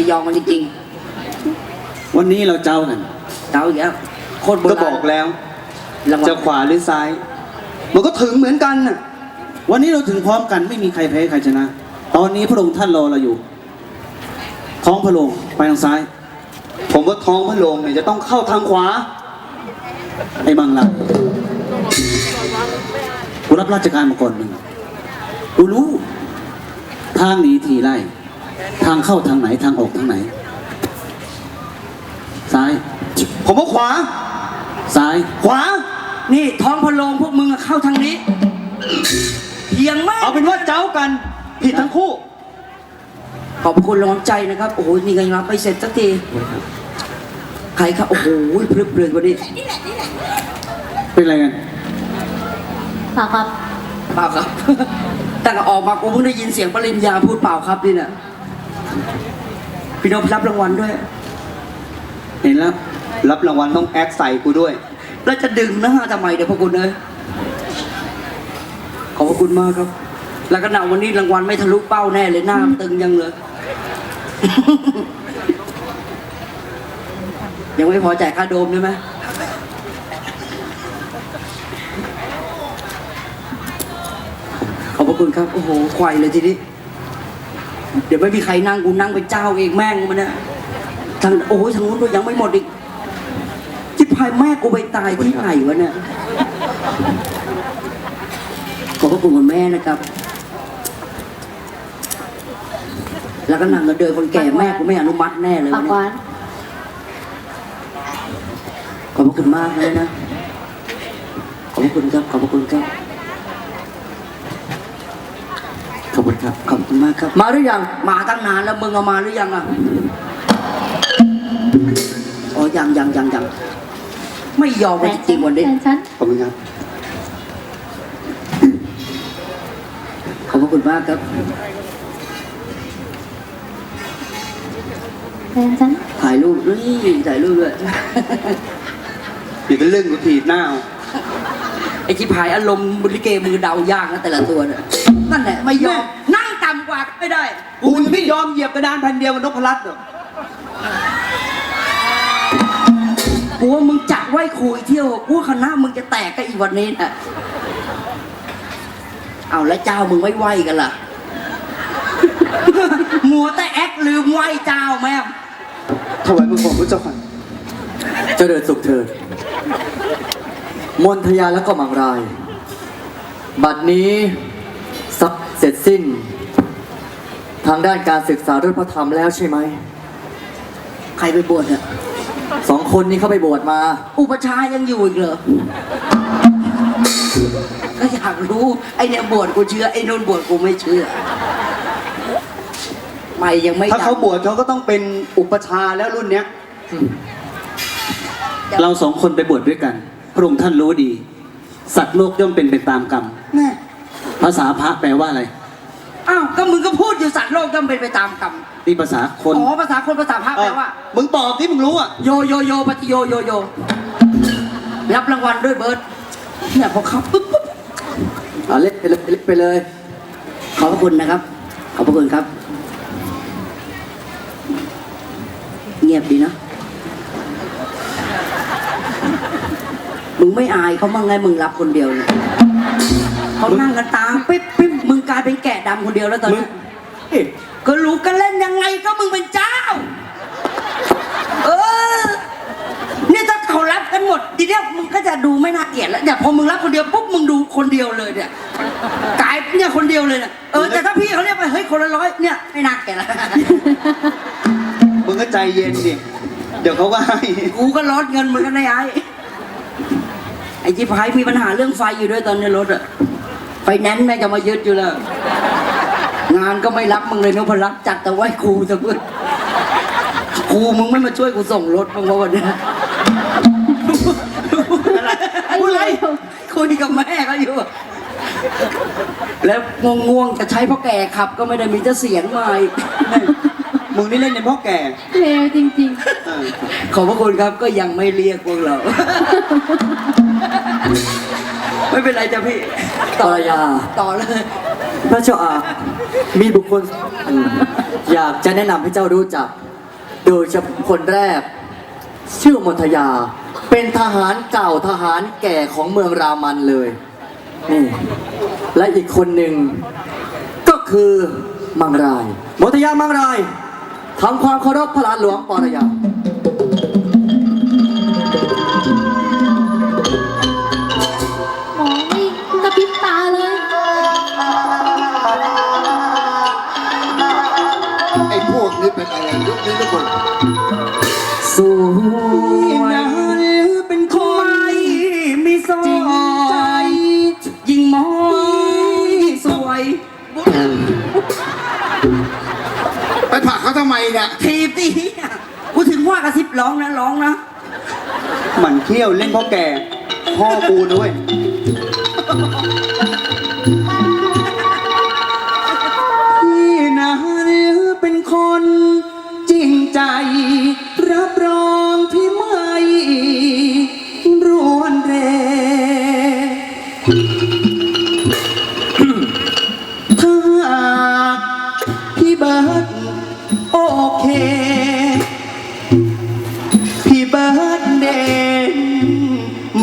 ยยอมมันจริงวันนี้เราเจ้ากัน ๆเจ้าอีกแล้วโคตรโบก็ราณบอกแล้วรางวัลจะขวาหรือซ้าย มันก็ถึงเหมือนกันน่ะ วันนี้เราถึงพร้อมกันไม่มีใครแพ้ใครชนะ ตอนนี้พระองค์ท่านรอเราอยู่ ท้องพระโรงไปทางซ้าย ผมว่าท้องพระโรงเนี่ยจะต้องเข้าทางขวา ไอ้บังลากูรับราชการมาก่อนหนึ่งกูรู้ ทางหนีทีไล่ ทางเข้าทางไหนทางออกทางไหน ซ้าย ผมว่าขวา ซ้าย ขวา นี่ท้องพะโลงพวกมึงอะเข้าทางนี้เพียงมากเอาเป็นว่าเจ้ากัน ผิดทั้งคู่ ขอบพระคุณรางวัลใจนะครับ โอ้โหนี่ก็ยังรับไม่เสร็จสักที ใครครับโอ้โหเพลิดเพลินกว่านี้เป็นอะไรกันเปล่าครับเปล่าครับ แต่ก็ออกมากูเพิ่งได้ยินเสียงปริญญาพูดเปล่าครับนี่เนี่ย พี่นพรับรางวัลด้วย เห็นแล้ว รับรางวัลต้องแอคใส่กูด้วย แล้วจะดึงหน้าทำไมเดี๋ยวพระคุณเลยขอบพระคุณมากครับ แล้วก็หนาวันนี้รางวัลไม่ทะลุเป้าแน่เลยหน้ามันตึงยังเลย ยังไม่พอจ่ายค่าโดมใช่ไหมขอบพระคุณครับ โอ้โหควายเลยทีนี้ เดี๋ยวไม่มีใครนั่งกูนั่งเป็นเจ้าเองแม่งมันนะทางโอ้ยทางนู้นก็ยังไม่หมดอีกจิบพายแม่กูไปตายที่ไหนวะเนี่ยขอบพระคุณคุณแม่นะครับ แล้วก็นั่งกันเดินคนแก่แม่กูไม่อนุมัติแน่เลยปาวะกหเนี่วายนขอบพระคุณมากเลยนะ ขอบพระคุณครับ ขอบพระคุณครับ ขอบ คุณครับ ขอบคุณมากครับ มาหรือยัง มาตั้งนานแล้วมึงเอามาหรือยังอะอ๋อยังยังยังยังไม่ยอมแฟเลยนจริงๆวันนี้แฟนฉันขอบคุณครับ ขอบพระคุณมากครับแฟนฉันถ่ายรูปนี่ถ่ายรูปด้วยเดี๋ยวจะเรื่องกูถีบหน้าเอาไอ้ชิบหายอารมณ์บุริเกมือเดายากนะแต่ละตัวเนี่ย นั่นแหละไม่ยอมนั่งต่ำกว่าก็ไม่ได้กูยังไม่ยอมเหยียบกระดานแผ่นเดียวกับนพรัตน์หรอกกูว่ามึงจัดไหว้ครูอีกเที่ยวกูว่าคณะมึงจะแตกกันอีกวันนี้น่ะเอาแล้วเจ้ามึงไม่ไหวกันล่ะ มัวแต่แอคลืมไหวเจ้าแม่งถวายบังคมพระเจ้าค่ะเจริญสุขเถิด มนทยาและก็มังราย บัดนี้สัก เสร็จสิ้น ทางด้านการศึกษาด้วยพระธรรมแล้วใช่ไหม ใครไปบวชอะสองคนนี้เข้าไปบวชมา อุปชฌาย์ยังอยู่อีกเหรอ ก็อยากรู้ ไอเนี่ยบวชกูเชื่อ ไอ้นนบวชกูไม่เชื่อ ไม่ยังไม่ถ้าเขาดังบวชเขาก็ต้องเป็นอุปชฌาย์แล้วรุ่นเนี้ย เราสองคนไปบวชด้วยกัน พระองค์ท่านรู้ดี สัตว์โลกย่อมเป็นไปตามกรรม แน่ ภาษาพระแปลว่าอะไร อ้าว ก็มึงก็พูดอยู่สัตว์โลกย่อมเป็นไปตามกรรมนี่ภาษาคนอ๋อภาษาคนภาษาพระแปลว่า มึงตอบที่มึงรู้อะ โยโยโยปฏิโยโยโย รับรางวัลด้วยเบิร์ตเนี่ยพอเขาปุ๊บปุ๊บเอาเล็กไปเลยเล็กไปเลย ขอบพระคุณนะครับ ขอบพระคุณครับ เงียบดีนะมึงไม่อายเขามั่งไงมึงรับคนเดียวเนี่ย เขานั่งกันตามปิ๊บปิ๊บมึงกลายเป็นแกะดำคนเดียวแล้วตอนมึงนี้เอ๊ะก็รู้กันเล่นยังไงก็มึงเป็นเจ้า เออเนี่ยถ้าเขารับกันหมดทีเนี้ยมึงก็จะดูไม่น่าเกลียดแล้วเนี่ยพอมึงรับคนเดียวปุ๊บมึงดูคนเดียวเลยเนี่ยกลายเนี่ยคนเดียวเลยเนี่ยเออแต่ถ้าพี่เขาเรียกไปเฮ้ยคนละร้อยเนี่ยไม่น่าเกลียดแล้วมึงก็ใจเย็นดิเดี๋ยวเขาก็ให้กูก็ลดเงินมึงกันได้ไอ้ไอ้จิพายมีปัญหาเรื่องไฟอยู่ด้วยตอนนี้รถอะ ไฟแนนซ์แม่งจะมายึดอยู่แล้วงานก็ไม่รับมึงเลยนพรัตน์จัดแต่ไหว้ครูซะเพื่อนครูมึงไม่มาช่วยกูส่งรถบ้างวะวันเนี้ยไอ้พูดอะไรเหี้ยคุยกับแม่ก็อยู่ แล้วง่วงๆจะใช้พ่อแก่ขับ ก็ไม่ได้มีจะเสียงมาอีกมึงนี่เล่นในพ่อแก่เลวจริงเออขอบพระคุณครับก็ยังไม่เรียกพวกเรา ไม่เป็นไรจ้ะพี่ตรยา ต่อเลย พระเจ้าอามีบุคคลอืมอยากจะแนะนำให้เจ้ารู้จัก โดยเฉพาะคนแรก ชื่อมนทยา เป็นทหารเก่าทหารแก่ของเมืองรามันเลยนี่และอีกคนหนึ่งก็คือมังราย มนทยามังรายทำความเคารพพระหลานหลวงปรยา มเนี่ยทีบตีกูถึงว่ากระซิบร้องนะร้องนะหมันเที่ยวเล่นพ่อแก่ พ่อกูด้วย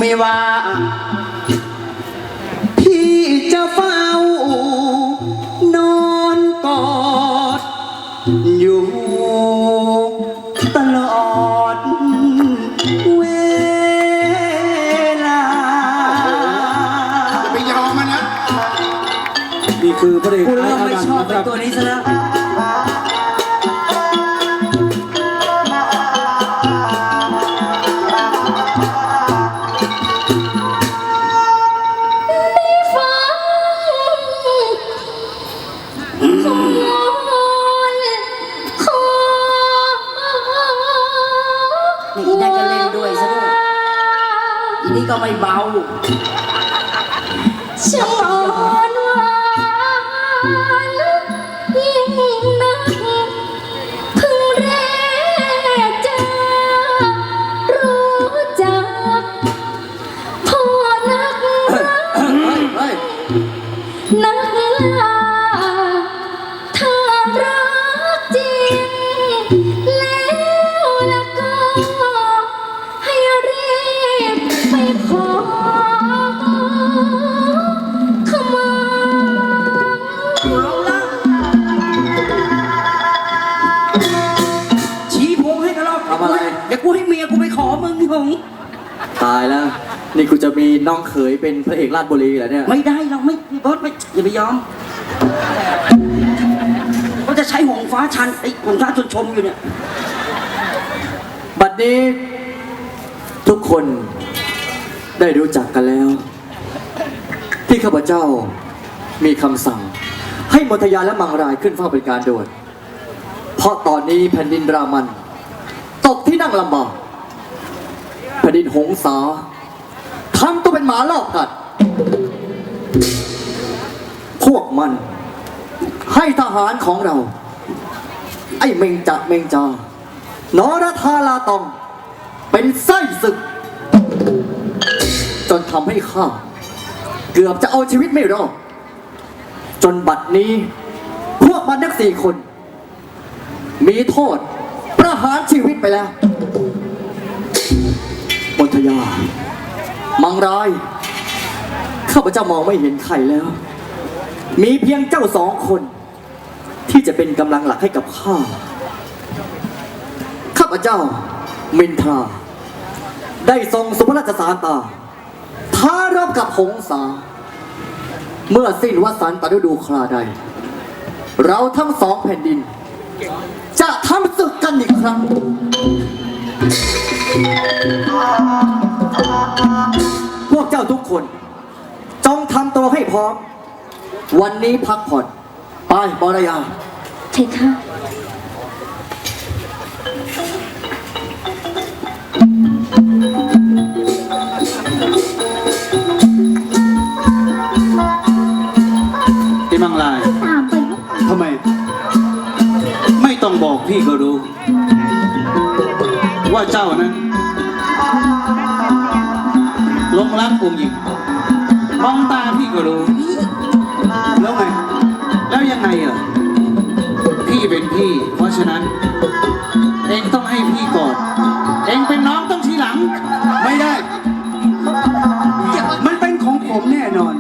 ไม่ว่า พี่จะเฝ้านอนกอด อยู่ตลอดเวลาอย่าไปยอมมันนะนี่คือพระเอกกูเริ่มไม่ชอบนะไอ้ครับตัวนี้ซะแล้ว ก็ไม่เบาช่างอ่อ ตายแล้ว นี่กูจะมีน้องเขยเป็นพระเอกราชบุรีเหรอเนี่ย ไม่ได้เราไม่บอสไม่อย่าไปยอมเขาจะใช้หงฟ้าชันไอ้หงฟ้าชนชมอยู่เนี่ยบัดนี้ ทุกคนได้รู้จักกันแล้ว ที่ข้าพเจ้ามีคำสั่ง ให้มนทยาและมังรายขึ้นเฝ้าเป็นการด่วนเพราะตอนนี้แผ่นดินรามัน ตกที่นั่งลำบาก แผ่นดินหงสาทำตัวเป็นหมาลอกกัด พวกมัน ให้ทหารของเรา ไอ้เมงจะเมงจานรธาลาตอง เป็นไส้ศึก จนทำให้ข้า เกือบจะเอาชีวิตไม่รอดจนบัดนี้ พวกมันนักสี่คน มีโทษประหารชีวิตไปแล้ว ยา มังราย ข้าพเจ้ามองไม่เห็นใครแล้ว มีเพียงเจ้าสองคน ที่จะเป็นกำลังหลักให้กับข้า ข้าพเจ้ามินทราได้ทรงสุภราชสารตาท้ารบกับหงสา เมื่อสิ้นวสันตฤดูคราใด เราทั้งสองแผ่นดิน จะทำศึกกันอีกครั้ง พวกเจ้าทุกคน จงทำตัวให้พร้อม วันนี้พักผ่อนไปบรยาใช่ค่ะที่มังลาย ว่าเจ้านั้นลงรักองค์หญิงมองตาพี่ก็รู้ แล้วไง แล้วยังไงอะพี่เป็นพี่ เพราะฉะนั้น เองต้องให้พี่ก่อน เองเป็นน้องต้องทีหลัง ไม่ได้ มันเป็นของผมแน่นอน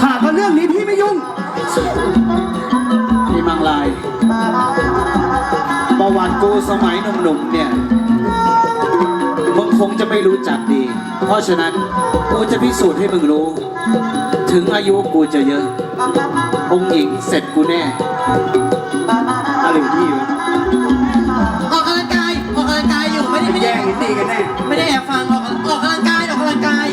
ถ้าก็เรื่องนี้พี่ไม่ยุ่ง พี่มังลาย ประวัติกูสมัยหนุ่มๆเนี่ย คงจะไม่รู้จักดี เพราะฉะนั้นกูจะพิสูจน์ให้มึงรู้ ถึงอายุกูจะเยอะ องค์หญิงเสร็จกูแน่ อะไรของพี่วะออกกำลังกาย ออกกำลังกายอยู่ไม่ได้ไม่แย่ได้งเห็นดีกันแน่ ไม่ได้แอบฟังออกออกกำลังกายออกกำลังกาย